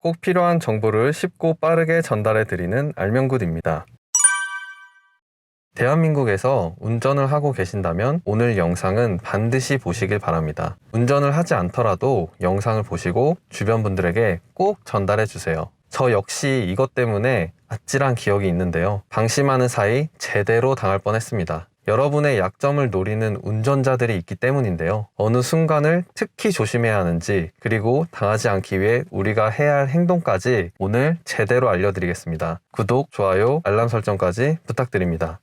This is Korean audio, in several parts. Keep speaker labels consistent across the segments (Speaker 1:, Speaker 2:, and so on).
Speaker 1: 꼭 필요한 정보를 쉽고 빠르게 전달해 드리는 알면굿입니다. 대한민국에서 운전을 하고 계신다면 오늘 영상은 반드시 보시길 바랍니다. 운전을 하지 않더라도 영상을 보시고 주변 분들에게 꼭 전달해 주세요. 저 역시 이것 때문에 아찔한 기억이 있는데요. 방심하는 사이 제대로 당할 뻔 했습니다. 여러분의 약점을 노리는 운전자들이 있기 때문인데요. 어느 순간을 특히 조심해야 하는지, 그리고 당하지 않기 위해 우리가 해야 할 행동까지 오늘 제대로 알려드리겠습니다. 구독, 좋아요, 알람 설정까지 부탁드립니다.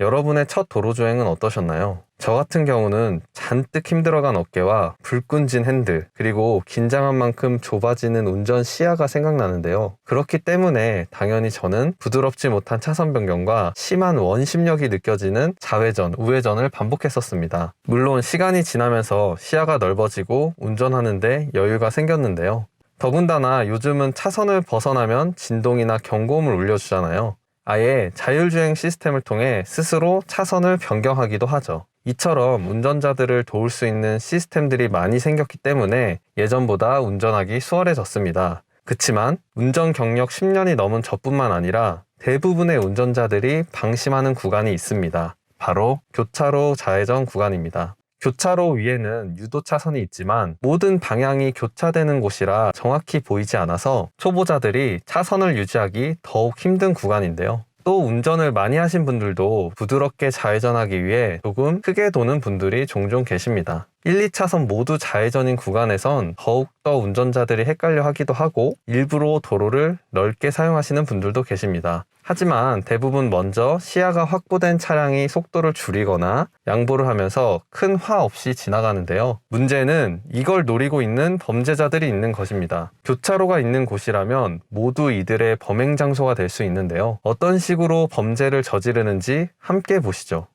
Speaker 1: 여러분의 첫 도로 주행은 어떠셨나요? 저 같은 경우는 잔뜩 힘들어간 어깨와 불끈진 핸들, 그리고 긴장한 만큼 좁아지는 운전 시야가 생각나는데요. 그렇기 때문에 당연히 저는 부드럽지 못한 차선 변경과 심한 원심력이 느껴지는 좌회전, 우회전을 반복했었습니다. 물론 시간이 지나면서 시야가 넓어지고 운전하는데 여유가 생겼는데요. 더군다나 요즘은 차선을 벗어나면 진동이나 경고음을 울려주잖아요. 아예 자율주행 시스템을 통해 스스로 차선을 변경하기도 하죠. 이처럼 운전자들을 도울 수 있는 시스템들이 많이 생겼기 때문에 예전보다 운전하기 수월해졌습니다. 그치만 운전 경력 10년이 넘은 저뿐만 아니라 대부분의 운전자들이 방심하는 구간이 있습니다. 바로 교차로 좌회전 구간입니다. 교차로 위에는 유도 차선이 있지만 모든 방향이 교차되는 곳이라 정확히 보이지 않아서 초보자들이 차선을 유지하기 더욱 힘든 구간인데요. 또 운전을 많이 하신 분들도 부드럽게 좌회전하기 위해 조금 크게 도는 분들이 종종 계십니다. 1, 2차선 모두 좌회전인 구간에선 더욱더 운전자들이 헷갈려 하기도 하고 일부러 도로를 넓게 사용하시는 분들도 계십니다. 하지만 대부분 먼저 시야가 확보된 차량이 속도를 줄이거나 양보를 하면서 큰 화 없이 지나가는데요. 문제는 이걸 노리고 있는 범죄자들이 있는 것입니다. 교차로가 있는 곳이라면 모두 이들의 범행 장소가 될 수 있는데요. 어떤 식으로 범죄를 저지르는지 함께 보시죠.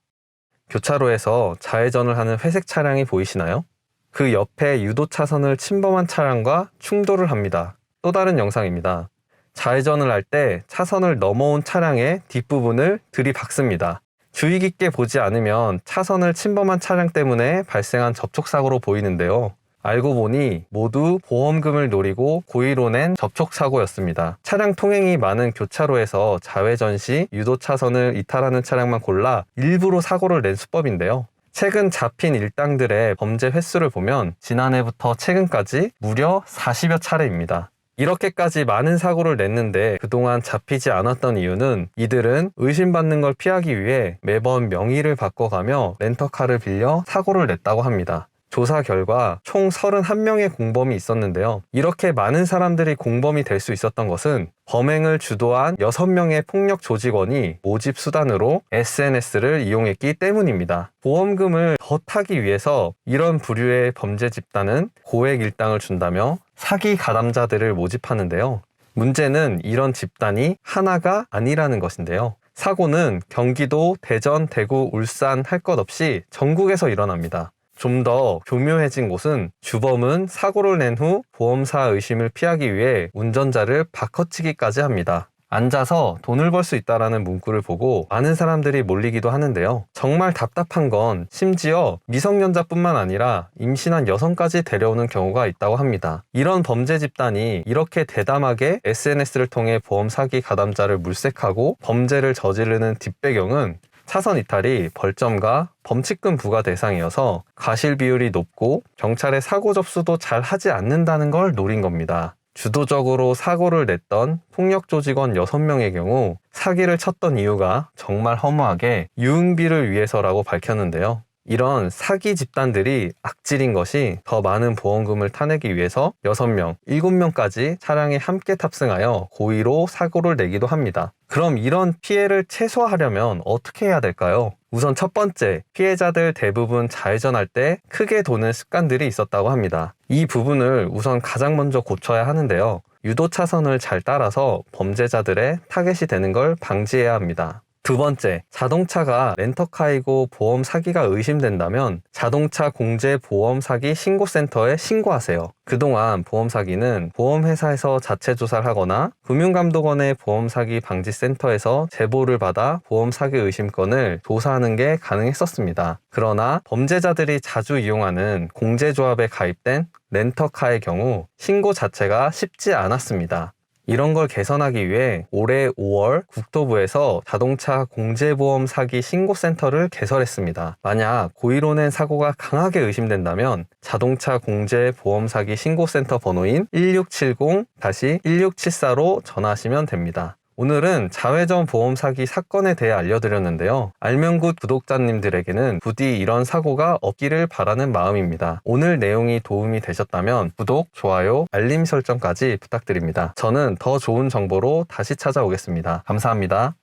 Speaker 1: 교차로에서 좌회전을 하는 회색 차량이 보이시나요? 그 옆에 유도 차선을 침범한 차량과 충돌을 합니다. 또 다른 영상입니다. 좌회전을 할 때 차선을 넘어온 차량의 뒷부분을 들이박습니다. 주의 깊게 보지 않으면 차선을 침범한 차량 때문에 발생한 접촉사고로 보이는데요. 알고 보니 모두 보험금을 노리고 고의로 낸 접촉사고였습니다. 차량 통행이 많은 교차로에서 좌회전 시 유도 차선을 이탈하는 차량만 골라 일부러 사고를 낸 수법인데요. 최근 잡힌 일당들의 범죄 횟수를 보면 지난해부터 최근까지 무려 40여 차례입니다. 이렇게까지 많은 사고를 냈는데 그동안 잡히지 않았던 이유는 이들은 의심받는 걸 피하기 위해 매번 명의를 바꿔가며 렌터카를 빌려 사고를 냈다고 합니다. 조사 결과 총 31명의 공범이 있었는데요. 이렇게 많은 사람들이 공범이 될 수 있었던 것은 범행을 주도한 6명의 폭력 조직원이 모집 수단으로 SNS를 이용했기 때문입니다. 보험금을 더 타기 위해서 이런 부류의 범죄 집단은 고액 일당을 준다며 사기 가담자들을 모집하는데요. 문제는 이런 집단이 하나가 아니라는 것인데요. 사고는 경기도, 대전, 대구, 울산 할 것 없이 전국에서 일어납니다. 좀 더 교묘해진 곳은 주범은 사고를 낸 후 보험사 의심을 피하기 위해 운전자를 바꿔치기까지 합니다. 앉아서 돈을 벌 수 있다라는 문구를 보고 많은 사람들이 몰리기도 하는데요. 정말 답답한 건 심지어 미성년자뿐만 아니라 임신한 여성까지 데려오는 경우가 있다고 합니다. 이런 범죄 집단이 이렇게 대담하게 SNS를 통해 보험 사기 가담자를 물색하고 범죄를 저지르는 뒷배경은 차선 이탈이 벌점과 범칙금 부과 대상이어서 과실 비율이 높고 경찰의 사고 접수도 잘 하지 않는다는 걸 노린 겁니다. 주도적으로 사고를 냈던 폭력 조직원 6명의 경우 사기를 쳤던 이유가 정말 허무하게 유흥비를 위해서라고 밝혔는데요. 이런 사기 집단들이 악질인 것이 더 많은 보험금을 타내기 위해서 6명, 7명까지 차량에 함께 탑승하여 고의로 사고를 내기도 합니다. 그럼 이런 피해를 최소화하려면 어떻게 해야 될까요? 우선 첫 번째, 피해자들 대부분 좌회전할 때 크게 도는 습관들이 있었다고 합니다. 이 부분을 우선 가장 먼저 고쳐야 하는데요. 유도 차선을 잘 따라서 범죄자들의 타겟이 되는 걸 방지해야 합니다. 두 번째, 자동차가 렌터카이고 보험 사기가 의심된다면 자동차 공제 보험 사기 신고센터에 신고하세요. 그동안 보험 사기는 보험회사에서 자체 조사를 하거나 금융감독원의 보험 사기 방지 센터에서 제보를 받아 보험 사기 의심 건을 조사하는 게 가능했었습니다. 그러나 범죄자들이 자주 이용하는 공제조합에 가입된 렌터카의 경우 신고 자체가 쉽지 않았습니다. 이런 걸 개선하기 위해 올해 5월 국토부에서 자동차 공제보험 사기 신고센터를 개설했습니다. 만약 고의로 낸 사고가 강하게 의심된다면 자동차 공제 보험 사기 신고센터 번호인 1670-1674로 전화하시면 됩니다. 오늘은 자회전 보험 사기 사건에 대해 알려드렸는데요. 알면굿 구독자님들에게는 부디 이런 사고가 없기를 바라는 마음입니다. 오늘 내용이 도움이 되셨다면 구독, 좋아요, 알림 설정까지 부탁드립니다. 저는 더 좋은 정보로 다시 찾아오겠습니다. 감사합니다.